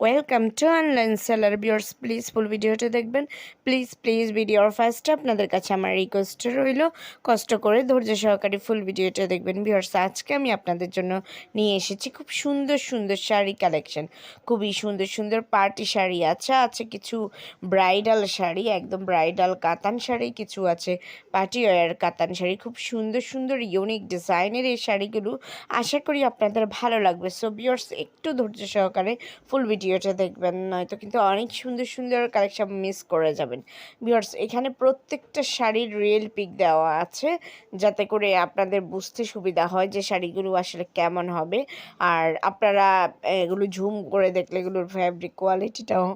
welcome to online seller viewers please full ভিডিওটা দেখবেন। Please please ভিডিওর ফার্স্টে আপনাদের কাছে আমার রিকোয়েস্ট রইল। কষ্ট করে ধৈর্য সহকারে ফুল ভিডিওটা দেখবেন। ভিউয়ার্স আজকে আমি আপনাদের জন্য নিয়ে এসেছি খুব সুন্দর সুন্দর শাড়ি কালেকশন খুবই সুন্দর সুন্দর পার্টি শাড়ি আছে আছে কিছু ব্রাইডাল শাড়ি, একদম ব্রাইডাল কাতান শাড়ি, কিছু আছে পার্টি ওয়ার কাতান শাড়ি। খুব সুন্দর সুন্দর ইউনিক ডিজাইনের এই শাড়িগুলো। আশা করি আপনাদের ভালো লাগবে। সো ভিউয়ার্স একটু ধৈর্য সহকারে ফুল ভিডিওটা দেখবেন, নয়তো কিন্তু অনেক সুন্দর সুন্দর কালেকশন মিস করে যাবেন। ভিউয়ার্স এখানে প্রত্যেকটা শাড়ির রিয়েল পিক দেওয়া আছে, যাতে করে আপনাদের বুঝতে সুবিধা হয় যে শাড়িগুলো আসলে কেমন হবে। আর আপনারা এগুলো ঝুম করে দেখলে এগুলোর ফ্যাব্রিক কোয়ালিটিটাও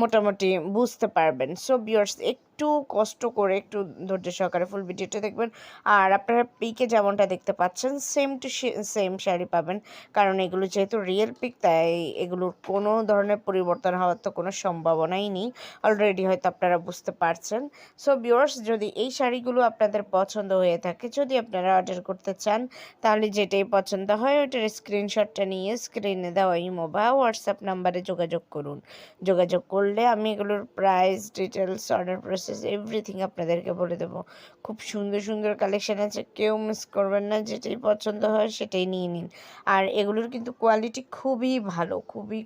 মোটামুটি বুঝতে পারবেন। সো ভিউয়ার্স একটু কষ্ট করে একটু ধৈর্য সহকারে ফুল ভিডিওটা দেখবেন। আর আপনারা পিকে যেমনটা দেখতে পাচ্ছেন সেম টু সেম শাড়ি পাবেন। কারণ এগুলো যেহেতু রিয়েল পিক তাই এগুলোর কোনো ধরনের পরিবর্তন হওয়ার তো কোনো সম্ভাবনাই নেই। অলরেডি হয়তো আপনারা বুঝতে পারছেন। সো ভিউয়ার্স যদি এই শাড়িগুলো আপনাদের পছন্দ হয়ে থাকে, যদি আপনারা অর্ডার করতে চান, তাহলে যেটাই পছন্দ হয় ওইটার স্ক্রিনশটটা নিয়ে স্ক্রিনে দেওয়া ইমো বা হোয়াটসঅ্যাপ নাম্বারে যোগাযোগ করুন। যোগাযোগ করলে আমি এগুলোর price details order process everything আপনাদেরকে বলে দেবো। খুব সুন্দর সুন্দর কালেকশন আছে, কেউ মিস করবেন না, যেটাই পছন্দ হয় সেটাই নিয়ে নিন। আর এগুলোর কিন্তু কোয়ালিটি খুবই ভালো, খুবই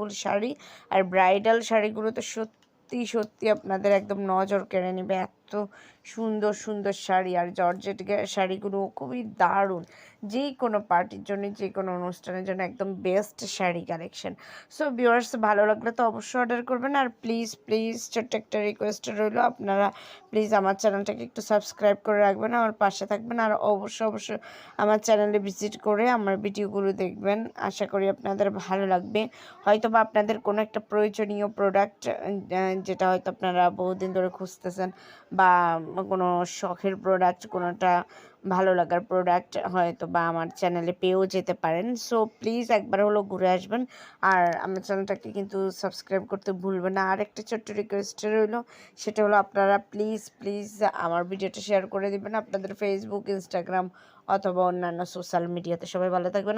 কোয়ালিটিফুল শাড়ি আর ব্রাইডাল শাড়িগুলো তো সত্যি সত্যি আপনাদের একদম নজর কেড়ে নেবে। এত সুন্দর সুন্দর শাড়ি আর জর্জেট শাড়িগুলো খুবই দারুণ। যে কোনো পার্টির জন্য যে কোনো অনুষ্ঠানের জন্য একদম best sari collection so viewers ভালো লাগলে তো অবশ্যই অর্ডার করবেন। আর প্লিজ প্লিজ ছোট্ট একটা রিকোয়েস্ট রইল। আপনারা প্লিজ আমার চ্যানেলটাকে একটু সাবস্ক্রাইব করে রাখবেন, আমার পাশে থাকবেন। আর অবশ্যই অবশ্যই আমার চ্যানেলে ভিজিট করে আমার ভিডিওগুলো দেখবেন। আশা করি আপনাদের ভালো লাগবে। হয়তো বা আপনাদের কোনো একটা প্রয়োজনীয় প্রোডাক্ট যেটা হয়তো আপনারা বহুদিন ধরে খুঁজতেছেন বা কোনো শখের প্রোডাক্ট কোনোটা ভালো লাগার প্রোডাক্ট হয়তো বা আমার চ্যানেলে পেয়েও যেতে পারেন। সো প্লিজ একবার হলো ঘুরে আসবেন। আর আমার চ্যানেলটাকে কিন্তু সাবস্ক্রাইব করতে ভুলবেন না। আর একটা ছোট্ট রিকোয়েস্ট রইল, সেটা হলো আপনারা প্লিজ প্লিজ আমার ভিডিওটা শেয়ার করে দিবেন আপনাদের ফেসবুক ইনস্টাগ্রাম অথবা অন্যান্য সোশ্যাল মিডিয়াতে সবাই ভালো থাকবেন।